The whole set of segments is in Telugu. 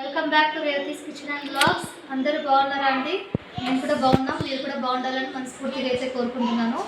Welcome back to Revathi's kitchen and blogs అందరూ బాగున్నారా అండి? నేను కూడా బాగున్నాం. మీరు కూడా బాగుండాలని మనస్ఫూర్తిగా అయితే కోరుకుంటున్నాను.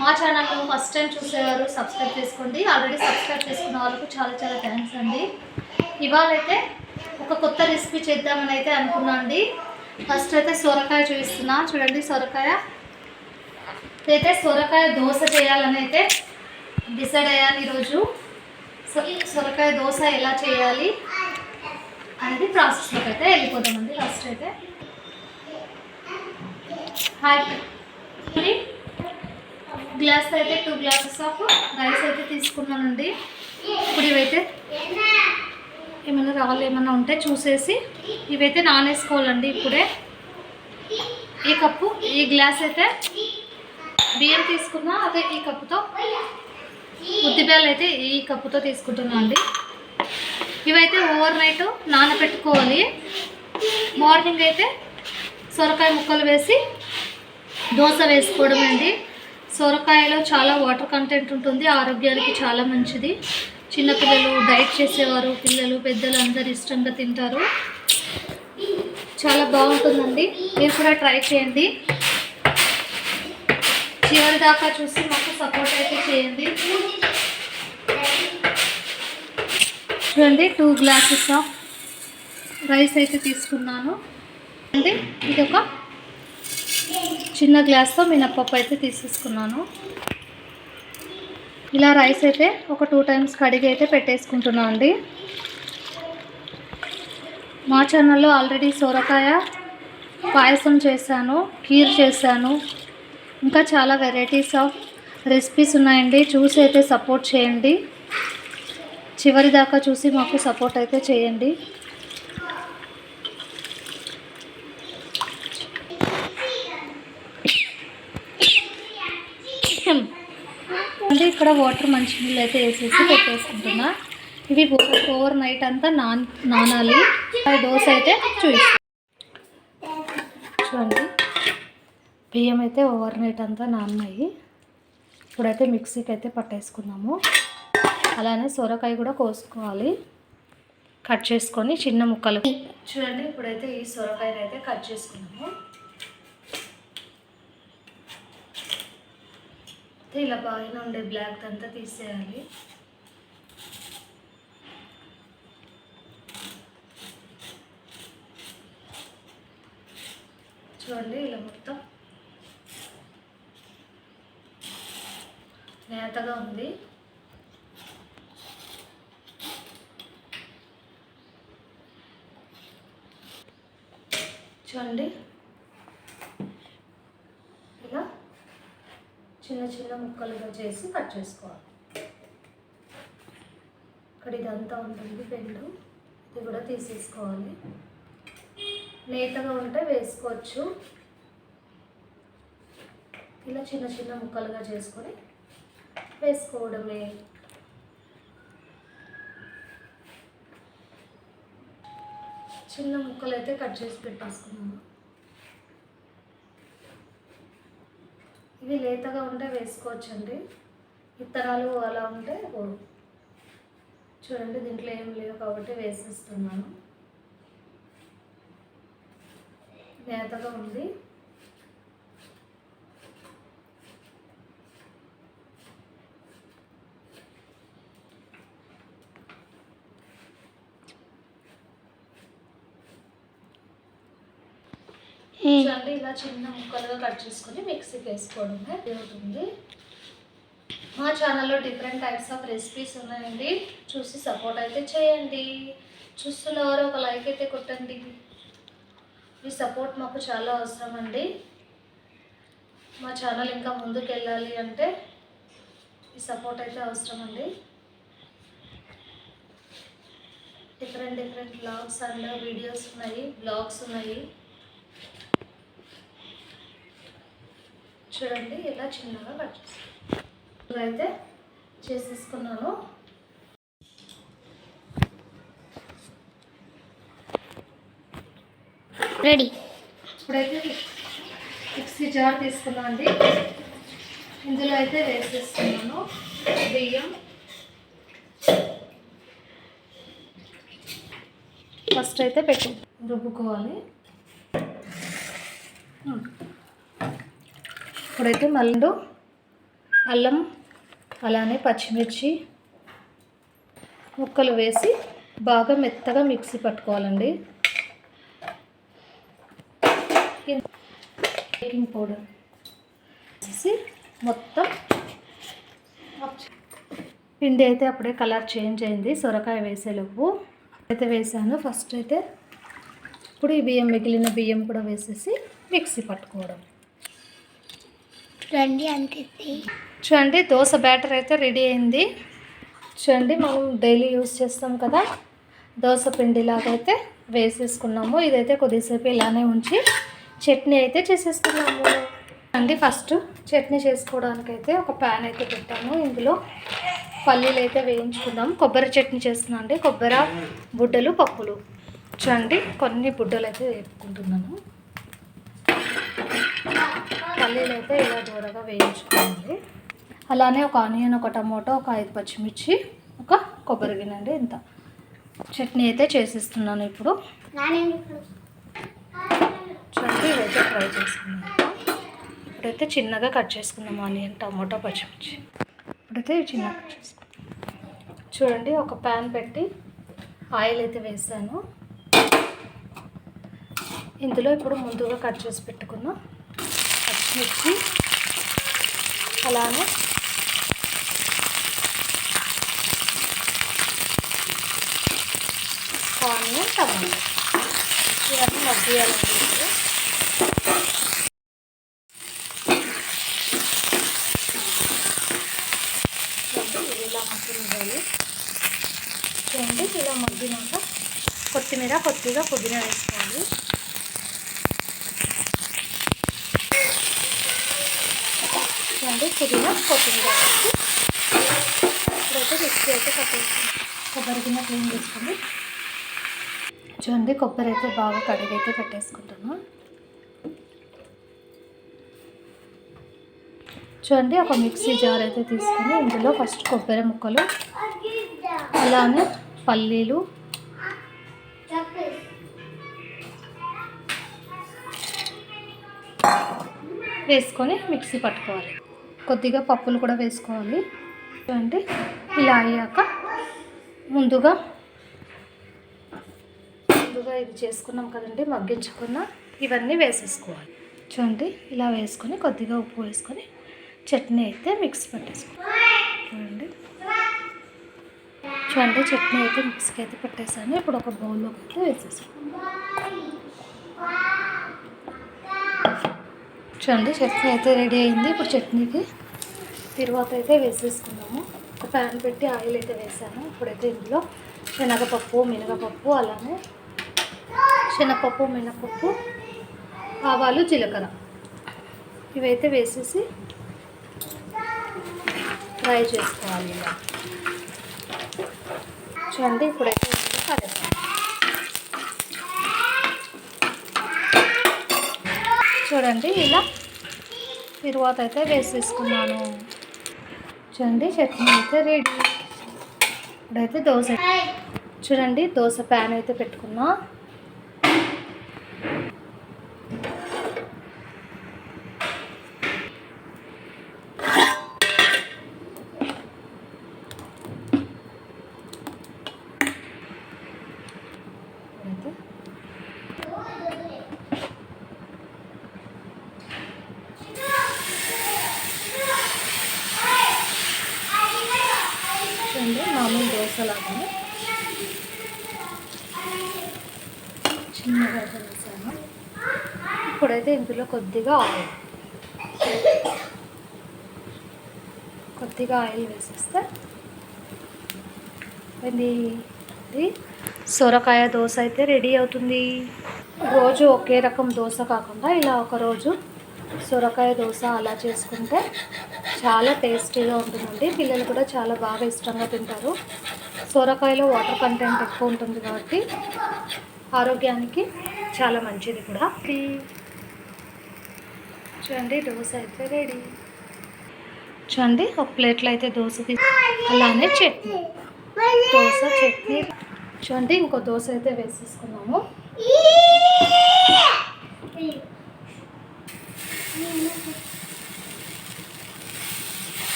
మా ఛానల్ ఫస్ట్ టైం చూసేవారు సబ్స్క్రైబ్ చేసుకోండి. ఆల్రెడీ సబ్స్క్రైబ్ చేసుకున్న వాళ్ళకు చాలా చాలా థ్యాంక్స్ అండి. ఇవాళ అయితే ఒక కొత్త రెసిపీ చేద్దామని అయితే అనుకున్నా అండి. ఫస్ట్ అయితే సొరకాయ చూపిస్తున్నా చూడండి సొరకాయ. అయితే సొరకాయ దోశ చేయాలని అయితే డిసైడ్ అయ్యాను ఈరోజు. సొరకాయ దోశ ఎలా చేయాలి? అనేది ప్రాసెస్లోకి అయితే వెళ్ళిపోతామండి. ఫస్ట్ అయితే. హాయ్ గ్లాస్ అయితే టూ గ్లాసెస్ ఆఫ్ రైస్ అయితే తీసుకున్నానండి. ఇప్పుడు ఇవైతే ఏమైనా రాళ్ళు ఏమైనా ఉంటే చూసేసి ఇవైతే నానేసుకోవాలండి ఇప్పుడే. ఈ కప్పు ఈ గ్లాస్ అయితే బియ్యం తీసుకున్నా అదే ఈ కప్పుతో ఉద్దిబేలు అయితే ఈ కప్పుతో తీసుకుంటున్నా అండి. ఇవైతే ఓవర్ నైట్ నానబెట్టుకోవాలి. మార్నింగ్ అయితే సొరకాయ ముక్కలు వేసి దోశ వేసుకోవడం అండి. సొరకాయలో చాలా వాటర్ కంటెంట్ ఉంటుంది ఆరోగ్యానికి చాలా మంచిది. చిన్నపిల్లలు డైట్ చేసేవారు పిల్లలు పెద్దలు అందరు ఇష్టంగా తింటారు. చాలా బాగుంటుందండి. మీరు కూడా ట్రై చేయండి. చివరి దాకా చూసి మాకు సపోర్ట్ అయితే చేయండి. చూడండి టూ గ్లాసెస్ ఆఫ్ రైస్ అయితే తీసుకున్నాను. అంటే ఇది ఒక చిన్న గ్లాస్తో మినప్పప్పు అయితే తీసేసుకున్నాను. ఇలా రైస్ అయితే ఒక టూ టైమ్స్ కడిగి అయితే పెట్టేసుకుంటున్నాను అండి. మా ఛానల్లో ఆల్రెడీ సొరకాయ పాయసం చేశాను కీర్ చేశాను. ఇంకా చాలా వెరైటీస్ ఆఫ్ రెసిపీస్ ఉన్నాయండి. చూసి అయితే సపోర్ట్ చేయండి. చివరి దాకా చూసి మాకు సపోర్ట్ అయితే చేయండి. అంటే ఇక్కడ వాటర్ మంచినీళ్ళు అయితే వేసేసి పెట్టేసుకుంటున్నా. ఇవి ఓవర్ నైట్ అంతా నాన్ నానాలి. ఆ దోశ అయితే చూపిస్తాను చూడండి. బియ్యం అయితే ఓవర్ నైట్ అంతా నాన్నాయి. ఇప్పుడైతే మిక్సీకి అయితే పట్టేసుకున్నాము. అలానే సొరకాయ కూడా కోసుకోవాలి. కట్ చేసుకొని చిన్న ముక్కలు. చూడండి ఇప్పుడైతే ఈ సొరకాయని అయితే కట్ చేసుకున్నాము. అయితే ఇలా బాగా ఉండే బ్లాక్ అంతా తీసేయాలి. చూడండి ఇలా మొత్తం నేతగా ఉంది. చూడండి. ఇలా చిన్న చిన్న ముక్కలుగా చేసి కట్ చేసుకోవాలి. ఇక్కడ ఇదంతా ఉంటుంది పెండు. ఇది కూడా తీసేసుకోవాలి. నేతగా ఉంటే వేసుకోవచ్చు. ఇలా చిన్న చిన్న ముక్కలుగా చేసుకొని వేసుకోవడమే. చిన్న ముక్కలు అయితే కట్ చేసి పెట్టేసుకున్నాను. ఇవి లేతగా ఉంటే వేసుకోవచ్చండి. ఇత్తనాలు అలా ఉంటే చూడండి దీంట్లో ఏం లేవు కాబట్టి వేసేస్తున్నాను. లేతగా ఉంది. చూడండి ఇలా చిన్న ముక్కలుగా కట్ చేసుకొని మిక్సీకి వేసుకోవడమే అవుతుంది మా ఛానల్లో డిఫరెంట్ టైప్స్ ఆఫ్ రెసిపీస్ ఉన్నాయండి. చూసి సపోర్ట్ అయితే చేయండి. చూస్తున్నవారు ఒక లైక్ అయితే కొట్టండి. మీ సపోర్ట్ మాకు చాలా అవసరం అండి మా ఛానల్ ఇంకా ముందుకు వెళ్ళాలి అంటే ఈ సపోర్ట్ అయితే అవసరం అండి different different blogs and videos ఉన్నాయి బ్లాగ్స్ ఉన్నాయి. చూడండి ఇలా చిన్నగా కట్ చేసి అయితే చేసేసుకున్నాను. రెడీ ఇప్పుడైతే మిక్సీ జార్ తీసుకున్నాను అండి. ఇందులో అయితే వేసేస్తున్నాను. బియ్యం. ఫస్ట్ అయితే పెట్టి రుబ్బుకోవాలి. ఇప్పుడైతే మళ్ళీ అల్లం అలానే పచ్చిమిర్చి ముక్కలు వేసి బాగా మెత్తగా మిక్సీ పట్టుకోవాలండి. బేకింగ్ పౌడర్ వేసి మొత్తం పిండి అయితే అప్పుడే కలర్ చేంజ్ అయింది సొరకాయ వేసేలోపు అయితే వేసాను ఫస్ట్ అయితే ఇప్పుడు ఈ బియ్యం మిగిలిన బియ్యం కూడా వేసేసి మిక్సీ పట్టుకోవడం. చూడండి అంతే చూడండి దోశ బ్యాటర్ అయితే రెడీ అయింది. చూడండి మనం డైలీ యూస్ చేస్తాం కదా. దోశ పిండిలాగా అయితే వేసేసుకున్నాము. ఇదైతే కొద్దిసేపు ఇలానే ఉంచి చట్నీ అయితే చేసేసుకున్నాము. అండి ఫస్ట్ చట్నీ చేసుకోవడానికి అయితే ఒక ప్యాన్ అయితే పెట్టాము. ఇందులో పల్లీలు అయితే వేయించుకుందాం కొబ్బరి చట్నీ చేస్తున్నాం అండి. కొబ్బరి బుడ్డలు పప్పులు. చూడండి కొన్ని బుడ్డలు అయితే వేపుకుంటున్నాను. పల్లీలు అయితే ఇలా దూరగా వేయించుకోవాలి అలానే ఒక ఆనియన్ ఒక టమాటో ఒక ఐదు పచ్చిమిర్చి ఒక కొబ్బరి గిన్నె అండి ఇంత. చట్నీ అయితే చేసిస్తున్నాను ఇప్పుడు. చూడండి ఇదైతే ఫ్రై చేసుకున్నాను ఇప్పుడైతే చిన్నగా కట్ చేసుకుందాం ఆనియన్ టమాటో పచ్చిమిర్చి. ఇప్పుడైతే చిన్నగా కట్ చేసుకుందాం. చూడండి ఒక ప్యాన్ పెట్టి ఆయిల్ అయితే వేసాను. ఇందులో ఇప్పుడు ముందుగా కట్ చేసి పెట్టుకున్న పచ్చిమిర్చి అలానే ఆనియన్ టమాటో. ఇవన్నీ మగ్గియాలండి ఇప్పుడు. చూడండి, ఇది ఇలా మగ్గినివ్వాలి. చూడండి ఇలా మగ్గినాక కొత్తిమీర కొద్దిగా పుదీనా వేసుకోవాలి. చూడండి పుదీనా కొత్తిమీర వేసి ఇప్పుడైతే మిక్సీ అయితే కట్టేసుకుంటాం కొబ్బరి గిన్నె క్లీన్ చేసుకోండి చూడండి కొబ్బరి అయితే బాగా కడిగైతే పెట్టేసుకుంటాము చూడండి ఒక మిక్సీ జార్ అయితే తీసుకొని ఇందులో ఫస్ట్ కొబ్బరి ముక్కలు అలానే పల్లీలు వేసుకొని మిక్సీ పట్టుకోవాలి. కొద్దిగా పప్పులు కూడా వేసుకోవాలి. అంటే ఇలా అయ్యాక ముందుగా ముందుగా ఇది చేసుకున్నాం కదండి మగ్గించుకున్న ఇవన్నీ వేసేసుకోవాలి. చూడండి ఇలా వేసుకొని కొద్దిగా ఉప్పు వేసుకొని చట్నీ అయితే మిక్స్ పెట్టేసుకోవాలి. చూడండి. చూడండి చట్నీ అయితే మిక్స్కి అయితే పెట్టేసాను ఇప్పుడు ఒక బౌల్లోకి అయితే వేసేసుకోవాలి. చూడండి చట్నీ అయితే రెడీ అయింది. ఇప్పుడు చట్నీకి తిరువాత అయితే వేసేసుకున్నాము ఒక ప్యాన్ పెట్టి ఆయిల్ అయితే వేసాను. ఇప్పుడైతే ఇందులో శనగపప్పు మినగపప్పు అలానే శనగపప్పు మినపప్పు ఆవాలు జీలకర్ర ఇవైతే వేసేసి ఫ్రై చేసుకోవాలి ఇలా. చూడండి ఇప్పుడైతే చూడండి ఇలా తిరువాత అయితే వేసేసుకున్నాను. చూడండి చట్నీ అయితే రెడీ ఇప్పుడైతే దోశ. చూడండి దోశ ప్యాన్ అయితే పెట్టుకున్నా ఇప్పుడైతే చూడండి మామూలు దోశ లాగానే చిన్నగా అయితే వేసాను ఇప్పుడైతే ఇందులో కొద్దిగా ఆయిల్. కొద్దిగా ఆయిల్ వేసేస్తే ఇది ఇది? సొరకాయ దోశ అయితే రెడీ అవుతుంది. రోజు ఒకే రకం దోశ కాకుండా ఇలా ఒక రోజు సొరకాయ దోశ అలా చేసుకుంటే చాలా టేస్టీగా ఉంటుందండి. పిల్లలు కూడా చాలా బాగా ఇష్టంగా తింటారు. సొరకాయలో వాటర్ కంటెంట్ ఎక్కువ ఉంటుంది కాబట్టి ఆరోగ్యానికి చాలా మంచిది కూడా. చూడండి దోశ అయితే రెడీ చూడండి ఒక ప్లేట్లో అయితే దోశ తీసి అలానే చట్నీ. దోశ చట్నీ. చూడండి ఇంకో దోశ అయితే వేసేసుకున్నాము.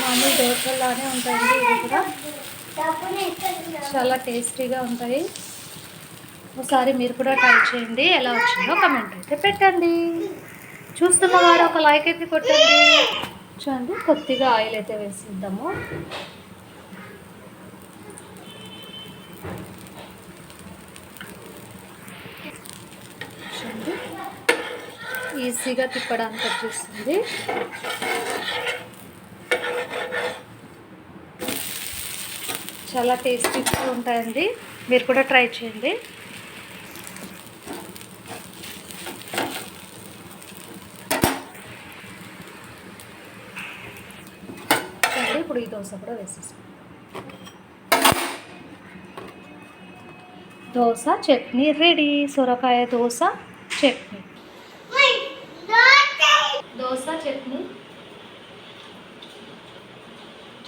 మామూలు దోశలానే ఉంటాయండి ఇవి కూడా చాలా టేస్టీగా ఉంటాయి. ఒకసారి మీరు కూడా ట్రై చేయండి. ఎలా వచ్చిందో కమెంట్ అయితే పెట్టండి. చూస్తున్న వారు ఒక లైక్ అయితే కొట్టండి. చూడండి కొద్దిగా ఆయిల్ అయితే వేసిద్దాము. చూడండి ఈజీగా తిప్పడానికి వచ్చేస్తుంది చాలా టేస్టీగా ఉంటాయండి. మీరు కూడా ట్రై చేయండి చూడండి ఇప్పుడు ఈ దోశ కూడా వేసేస్తాం దోశ చట్నీ రెడీ. సొరకాయ దోశ చట్నీ. దోశ చట్నీ.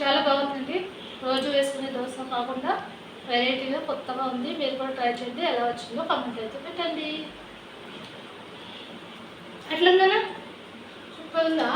చాలా బాగుందండి. రోజు వేసుకునే దోశ కాకుండా వెరైటీగా కొత్తగా ఉంది. మీరు కూడా ట్రై చేయండి. ఎలా వచ్చిందో కామెంట్ అయితే పెట్టండి. ఎట్లుందనా సూపర్ ఉందా?